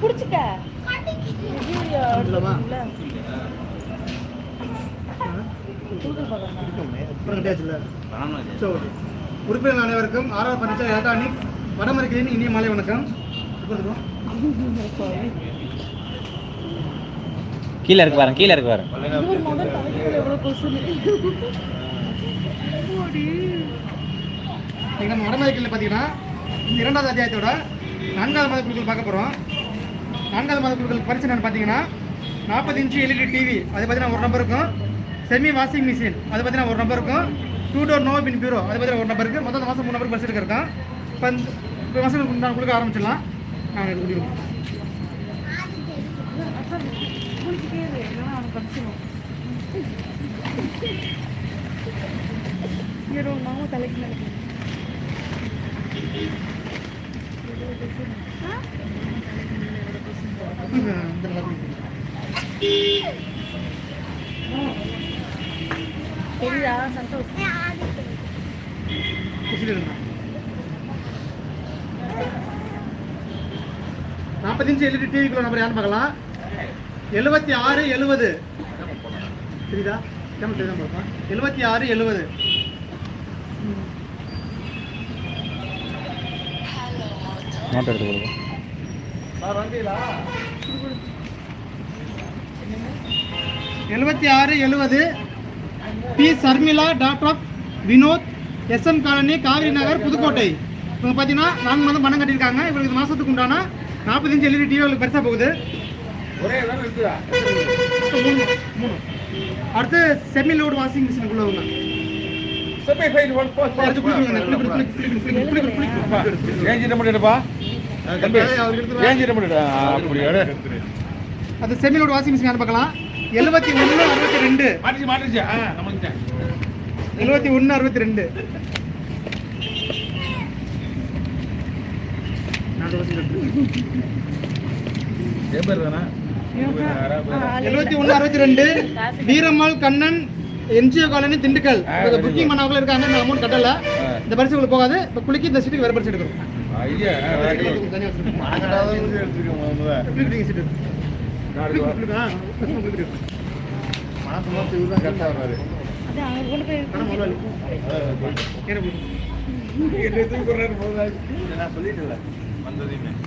புடிச்சுக்க உறுப்பினர் அனைவருக்கும் RR furniture electronics வடமரைக்கின் இனிய மாலை வணக்கம். கீழே இருக்கு பாருங்க கீழே இருக்கு பாருங்க. நம்ம வடமரைக்கில் பார்த்தீங்கன்னா இந்த இரண்டாவது அத்தியாயத்தோட நான்காவது மாத குழுக்கள் பார்க்க போகிறோம் நான்காவது மாத குழுக்கள் பரிசு என்னன்னு பார்த்தீங்கன்னா நாற்பது இன்ச்சு எல்இடி டிவி அது பார்த்தீங்கன்னா ஒரு நம்பருக்கும் செமி வாஷிங் மிஷின் அது பார்த்தீங்கன்னா ஒரு நம்பருக்கும் two door no pin bureau அது பார்த்தீங்கன்னா ஒரு நம்பருக்கு மொத்த மொத்தம் மாதம் மூணு நம்பர் பரிசு இருக்கோம் இப்போ இந்த இப்போ மாதம் நான் கொடுக்க ஆரம்பிச்சிடலாம். நான் இது முடிவோம் அப்புறம் தலைக்கு தெரியுதா? சந்தோஷ் குச்சிட்டு இருந்தான் நாற்பத்தி இன்ச்சு எல்இடி டிவிக்குள்ள நம்பர் யாருன்னு பார்க்கலாம் எழுபத்தி ஆறு எழுபது பார்ப்பா எழுபத்தி ஆறு எழுபது நோட் எடுத்து கொடுங்க எழுபத்தி ஆறு எழுபது B. Sharmila doctor of Vinod SM colony Kaveri Nagar Pudukkottai. இவங்க பார்த்தீங்கன்னா நான்கு மாதம் பணம் கட்டியிருக்காங்க. இவங்களுக்கு மாதத்துக்கு உண்டான நாற்பத்தி இன்ச்சு எல்இடி டிவி அவங்களுக்கு பெருசாக போகுது. அடுத்து செமி லோடு வாஷிங் மிஷின் உள்ளவங்க அடுத்து குளிக்கணுங்க, குளிக்கணும், குளிக்கணும், குளிக்கணும், அது செமி லோடு வாஷிங் மிஷின் யாரும் பார்க்கலாம். எழுபத்தி ஒன்று அறுபத்தி ரெண்டு. எழுபத்தி ஒன்று அறுபத்தி ரெண்டு. எழுபத்தி ஒன்று அறுபத்தி ரெண்டு. Veerammal Kannan NGO colony Dindigul. Booking பண்ணவங்களும் இருக்காங்க இந்த அமௌண்ட் கட்டல. இந்த பரிசு உங்களுக்கு போகாது. இப்போ குளிக்கி இந்த சீட்டுக்கு வேறு பரிசு எடுக்கணும்.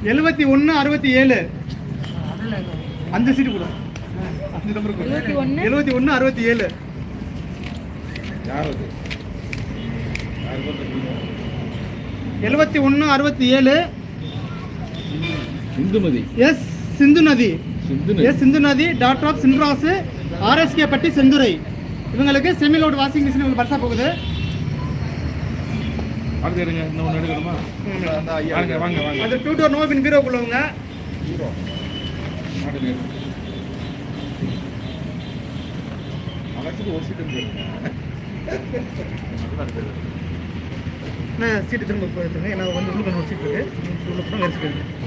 எழுபத்தி ஒன்று அறுபத்தி ஏழு. அந்த சீட்டு கூட. அந்த நம்பர் கூட. எழுபத்தி ஒன்று அறுபத்தி ஏழு. எழுபத்தி ஒன்று அறுபத்தி ஏழு. இந்துமதி எஸ் சிந்து நதி. சிந்து எஸ் சிந்து நதி டாக்டர் ஆஃப் சின்ராசு ஆர்எஸ்கே பட்டி செந்துரை இவங்களுக்கு செமிலோடு வாஷிங் மிஷின் இவங்களுக்கு பரிசா போகுது. அது two door no pin bureau உள்ளவங்க நான் சீட்டு திரும்ப போயிருங்க ஏன்னா வந்து உள்ள ஒரு சீட் இருக்கு. உள்ள போனால் வேறு சீட்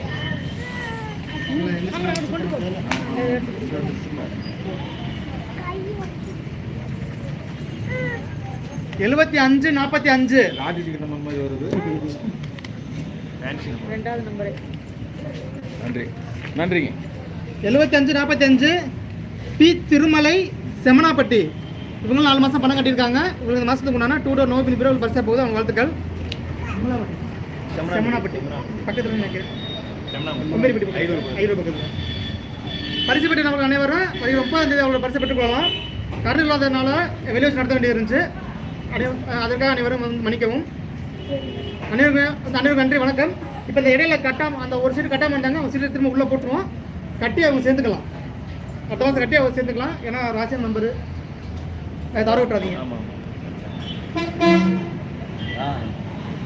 எழுபத்தி அஞ்சு நாற்பத்தி அஞ்சு. ரெண்டாவது நம்பரு. நன்றி. நன்றிங்க. எழுபத்தி அஞ்சு நாற்பத்தி அஞ்சு. பி திருமலை செமனாப்பட்டி இவங்களும் நாலு மாதம் பணம் கட்டியிருக்காங்க. இவங்களுக்கு இந்த மாதத்துக்கு உண்டான two door no pin bureau பரிசா போகுது. அவங்க வாழ்த்துக்கள். செமனாப்பட்டி பக்கத்தில் நினைக்கிறேன். ஐநூறு பக்கத்தில். பரிசு பெற்ற நமக்கு அனைவரும் வருகிற முப்பதாம் தேதி அவங்களோட பரிசு பெற்றுக் கொள்ளலாம். கரண்ட் இல்லாததுனால வெளியே வச்சு நடத்த வேண்டியது இருந்துச்சு அதற்காக அனைவரும் வந்து மன்னிக்கவும். அனைவருக்கும் அனைவருக்கும் நன்றி வணக்கம். இப்போ இந்த இடையில கட்டாம அந்த ஒரு சீட்டு கட்டாம இருந்தாங்க அவங்க சீட்டு திரும்ப உள்ளே போட்டுருவோம். கட்டி அவங்க சேர்ந்துக்கலாம். அடுத்த மாதம் கட்டி அவங்க சேர்ந்துக்கலாம். ஏன்னா ராசியம் நம்பரு தவற விட்டுறாதீங்க.